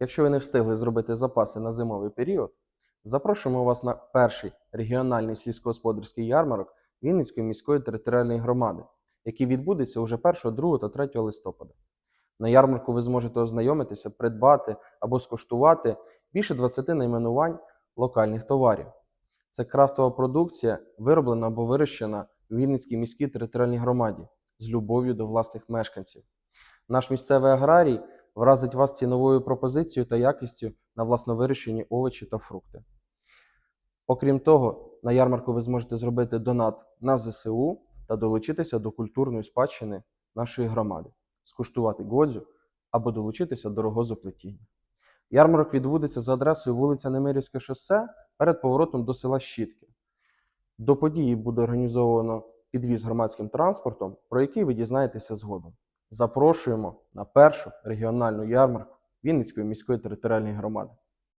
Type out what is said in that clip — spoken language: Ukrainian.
Якщо ви не встигли зробити запаси на зимовий період, запрошуємо вас на перший регіональний сільськогосподарський ярмарок Вінницької міської територіальної громади, який відбудеться уже 1, 2 та 3 листопада. На ярмарку ви зможете ознайомитися, придбати або скуштувати більше 20 найменувань локальних товарів. Це крафтова продукція, вироблена або вирощена в Вінницькій міській територіальній громаді з любов'ю до власних мешканців. Наш місцевий аграрій вразить вас ціновою пропозицією та якістю на власновирощені овочі та фрукти. Окрім того, на ярмарку ви зможете зробити донат на ЗСУ та долучитися до культурної спадщини нашої громади, скуштувати годзю або долучитися до рогозоплетіння. Ярмарок відбудеться за адресою вулиця Немирівське шосе перед поворотом до села Щітки. До події буде організовано підвіз громадським транспортом, про який ви дізнаєтеся згодом. Запрошуємо на першу регіональну ярмарку Вінницької міської територіальної громади.